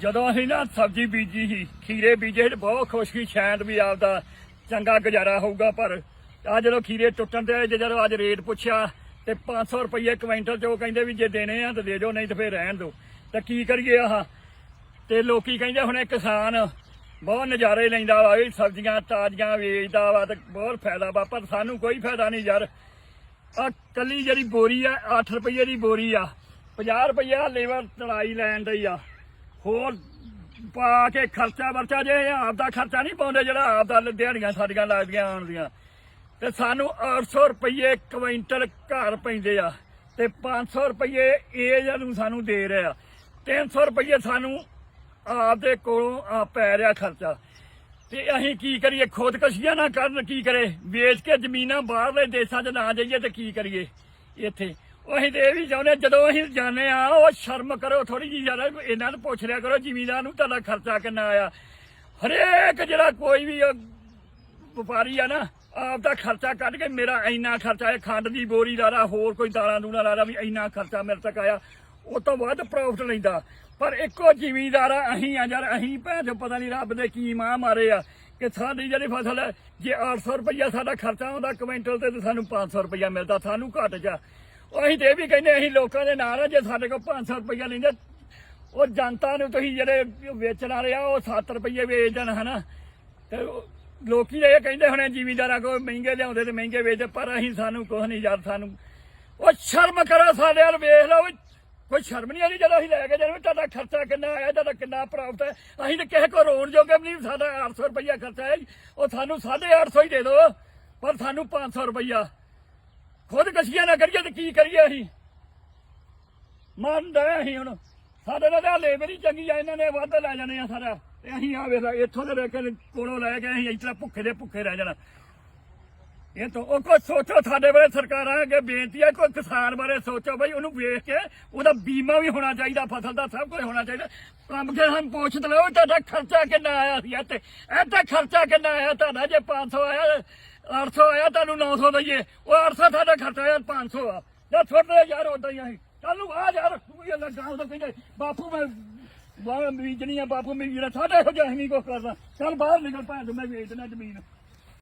ਜਦੋਂ ਅਸੀਂ ਨਾ ਸਬਜ਼ੀ ਬੀਜੀ ਸੀ, ਖੀਰੇ ਬੀਜੇ ਸੀ ਬਹੁਤ ਖੁਸ਼ ਸੀ, ਸ਼ਾਇਦ ਵੀ ਆਪਦਾ ਚੰਗਾ ਗੁਜ਼ਾਰਾ ਹੋਊਗਾ, ਪਰ ਆ ਜਦੋਂ ਖੀਰੇ ਟੁੱਟਣ ਤੇ ਜਦੋਂ ਅੱਜ ਰੇਟ ਪੁੱਛਿਆ, ਤੇ 500 ਰੁਪਏ ਕੁਇੰਟਲ ਚ ਉਹ ਕਹਿੰਦੇ ਵੀ ਜੇ ਦੇਣੇ ਆ, ਤਾਂ ਦੇ ਦਿਓ, ਨਹੀਂ ਤਾਂ ਫੇਰ ਰਹਿਣ ਦਿਓ। ਤਾਂ ਕੀ ਕਰੀਏ ਆਹ? ਤੇ ਲੋਕੀ ਕਹਿੰਦੇ ਹੁਣ ਇਹ ਕਿਸਾਨ ਬਹੁਤ ਨਜ਼ਾਰੇ ਲੈਂਦਾ ਵਾ ਇਹ ਸਬਜ਼ੀਆਂ ਤਾਜ਼ੀਆਂ ਵੇਚਦਾ ਵਾ, ਤੇ ਬਹੁਤ ਫਾਇਦਾ ਵਾ, ਪਰ ਸਾਨੂੰ ਕੋਈ ਫਾਇਦਾ ਨਹੀਂ ਯਾਰ। ਆ ਕੱਲੀ ਜਿਹੜੀ ਬੋਰੀ ਆ 8 ਰੁਪਏ ਦੀ ਬੋਰੀ ਆ 50 ਰੁਪਏ ਲੇਬਰ ਤੜਾਈ ਲੈਣ ਦੀ ਆ। ਹੋਰ ਪਾ ਕੇ ਖਰਚਾ ਵਰਚਾ ਜੇ ਇਹ ਆਪ ਦਾ ਖਰਚਾ ਨਹੀਂ ਪਾਉਂਦੇ ਜਿਹੜਾ ਆਪ ਦਾ ਦਿਹਾੜੀਆਂ ਸਾਡੀਆਂ ਲੱਗਦੀਆਂ ਆਉਣ ਦੀਆਂ। ਤੇ ਸਾਨੂੰ 800 ਰੁਪਏ ਕੁਇੰਟਲ ਘਰ ਪੈਂਦੇ ਆ ਤੇ 500 ਰੁਪਏ ਇਹ ਜਿਹਨੂੰ ਸਾਨੂੰ ਦੇ ਰਹੇ। ਆ 300 ਰੁਪਏ ਸਾਨੂੰ ਆਪ ਦੇ ਕੋਲੋਂ ਆ ਪੈ ਰਿਹਾ ਖਰਚਾ। ਤੇ ਅਸੀਂ ਕੀ ਕਰੀਏ? ਖੁਦਕਸ਼ੀਆਂ ਨਾ ਕਰਨ, ਕੀ ਕਰੇ? ਵੇਚ ਕੇ ਜ਼ਮੀਨਾਂ ਬਾਹਰਲੇ ਦੇਸ਼ਾਂ 'ਚ ਨਾ ਜਾਈਏ ਤੇ ਕੀ ਕਰੀਏ ਇੱਥੇ? ਅਸੀਂ ਤੇ ਇਹ ਵੀ ਚਾਹੁੰਦੇ ਹਾਂ, ਜਦੋਂ ਅਸੀਂ ਜਾਂਦੇ ਆ ਉਹ ਸ਼ਰਮ ਕਰੋ ਥੋੜੀ ਜਿਹੀ ਜ਼ਿਆਦਾ ਇਹਨਾਂ ਨੂੰ ਪੁੱਛ ਲਿਆ ਕਰੋ ਜ਼ਿਮੀਂਦਾਰ ਨੂੰ ਤੁਹਾਡਾ ਖਰਚਾ ਕਿੰਨਾ ਆਇਆ। ਹਰੇਕ ਜਿਹੜਾ ਕੋਈ ਵੀ ਵਪਾਰੀ ਆ ਨਾ ਆਪ ਦਾ ਖਰਚਾ ਕੱਢ ਕੇ ਮੇਰਾ ਇੰਨਾ ਖਰਚਾ ਹੈ ਖੰਡ ਦੀ ਬੋਰੀ ਦਾ ਰਾ ਹੋਰ ਕੋਈ ਦਾਲਾਂ ਦੂਣਾ ਲਾ ਵੀ ਇੰਨਾ ਖਰਚਾ ਮੇਰੇ ਤੱਕ ਆਇਆ। ਉਹ ਤੋਂ ਵੱਧ ਪ੍ਰੋਫਿਟ ਲੈਂਦਾ। ਪਰ ਇੱਕੋ ਜ਼ਿਮੀਂਦਾਰ ਆ ਅਸੀਂ ਆ ਯਾਰ ਅਸੀਂ ਭੈਣ ਚੋ ਪਤਾ ਨਹੀਂ ਰੱਬ ਦੇ ਕੀ ਮਾਂ ਮਾਰੇ ਆ ਕਿ ਸਾਡੀ ਜਿਹੜੀ ਫਸਲ ਹੈ ਜੇ 800 ਰੁਪਈਆ ਸਾਡਾ ਖਰਚਾ ਹੁੰਦਾ ਕੁਇੰਟਲ ਤੇ ਤਾਂ ਸਾਨੂੰ 500 ਰੁਪਈਆ ਮਿਲਦਾ ਸਾਨੂੰ ਘੱਟ ਜਾ। ਉਹ ਅਸੀਂ ਤੇ ਇਹ ਵੀ ਕਹਿੰਦੇ ਅਸੀਂ ਲੋਕਾਂ ਦੇ ਨਾਲ ਆ ਜੇ ਸਾਡੇ ਕੋਲ 500 ਰੁਪਈਆ ਲੈਂਦੇ, ਉਹ ਜਨਤਾ ਨੂੰ ਤੁਸੀਂ ਜਿਹੜੇ ਵੇਚਣ ਵਾਲੇ ਆ, ਉਹ 7 ਰੁਪਈਏ ਵੇਚ ਦੇਣ, ਹਨਾ? ਤੇ ਉਹ ਲੋਕੀ ਇਹ ਕਹਿੰਦੇ ਹੋਣੇ ਜ਼ਿਮੀਂਦਾਰਾਂ ਕੋਲ ਮਹਿੰਗੇ ਲਿਆਉਂਦੇ ਤੇ ਮਹਿੰਗੇ ਵੇਚਦੇ, ਪਰ ਅਸੀਂ ਸਾਨੂੰ ਕੁਝ ਨਹੀਂ ਯਾਰ, ਸਾਨੂੰ ਉਹ ਸ਼ਰਮ ਕਰੋ ਸਾਡੇ ਵੱਲ, ਵੇਖ ਲਓ ਕੋਈ ਸ਼ਰਮ ਨਹੀਂ ਆਦੀ ਜਦੋਂ ਅਸੀਂ ਲੈ ਕੇ ਜਾਂਦੇ ਤੁਹਾਡਾ ਖਰਚਾ ਕਿੰਨਾ ਆਇਆ, ਤੁਹਾਡਾ ਕਿੰਨਾ ਪ੍ਰਾਪਤ ਹੈ? ਅਸੀਂ ਤਾਂ ਕਿਸੇ ਕੋ ਰੋਣ ਜੋਗੇ ਵੀ ਨਹੀਂ, ਸਾਡਾ 800 ਰੁਪਈਆ ਖਰਚਾ ਹੈ ਉਹ ਸਾਨੂੰ 850 ਹੀ ਦੇ ਦਿਓ, ਪਰ ਸਾਨੂੰ 500 ਰੁਪਈਆ ਖੁਦਕਸ਼ੀਆਂ ਨਾ ਕਰੀਏ ਤੇ ਕੀ ਕਰੀਏ ਅਸੀਂ? ਮੰਨਦਾ ਅਸੀਂ ਹੁਣ। ਸਾਡੇ ਨਾਲ ਤਾਂ ਲੇਬਰ ਹੀ ਚੰਗੀ ਆ, ਇਹਨਾਂ ਨੇ ਵੱਧ ਲੈ ਜਾਣੇ ਆ ਸਾਰਾ। ਤੇ ਅਸੀਂ ਆ ਵੇਖ ਇੱਥੋਂ ਦੇ ਲੈ ਕੇ ਕੋਲੋਂ ਲੈ ਕੇ ਅਸੀਂ ਇਤਨਾ ਭੁੱਖੇ ਦੇ ਭੁੱਖੇ ਰਹਿ ਜਾਣਾ। ਇਹ ਤਾਂ ਉਹ ਕੋਈ ਸੋਚੋ, ਸਾਡੇ ਬਾਰੇ ਸਰਕਾਰਾਂ ਅੱਗੇ ਬੇਨਤੀ ਹੈ ਕੋਈ ਕਿਸਾਨ ਬਾਰੇ ਸੋਚੋ ਬਈ, ਉਹਨੂੰ ਵੇਖ ਕੇ ਉਹਦਾ ਬੀਮਾ ਵੀ ਹੋਣਾ ਚਾਹੀਦਾ, ਫਸਲ ਦਾ ਸਭ ਕੁਝ ਹੋਣਾ ਚਾਹੀਦਾ। ਕੰਮ ਕੇ ਹਮ ਪੁੱਛ ਲਓ, ਤੁਹਾਡਾ ਖਰਚਾ ਕਿੰਨਾ ਆਇਆ ਸੀ ਇੱਥੇ? ਇੱਥੇ ਖਰਚਾ ਕਿੰਨਾ ਆਇਆ? ਤੁਹਾਡਾ ਜੇ 500 ਆਇਆ 800 ਆਇਆ, ਤੁਹਾਨੂੰ 900 ਦਈਏ। ਉਹ 800 ਸਾਡਾ ਖਰਚਾ ਆਇਆ 500 ਆ। ਜਾਂ ਛੋਟੇ ਯਾਰ ਉਦਾਂ ਹੀ ਅਸੀਂ। ਕੱਲ ਨੂੰ ਆ ਯਾਰ, ਤੂੰ ਇਹ ਲੱਗਾ ਉਹ ਕਹਿੰਦੇ ਬਾਪੂ, ਮੈਂ ਬਾਹਰ ਬੀਜਣੀ ਆ ਬਾਪੂ ਮੇਰੀ ਜਿਹੜਾ ਸਾਡੇ ਹੋ ਜਾ ਨਹੀਂ ਕੋ ਕਰਦਾ ਚੱਲ ਬਾਹਰ ਨਿਕਲ ਭਾਂ ਮੈਂ ਵੇਚ ਦੇਣਾ ਜ਼ਮੀਨ।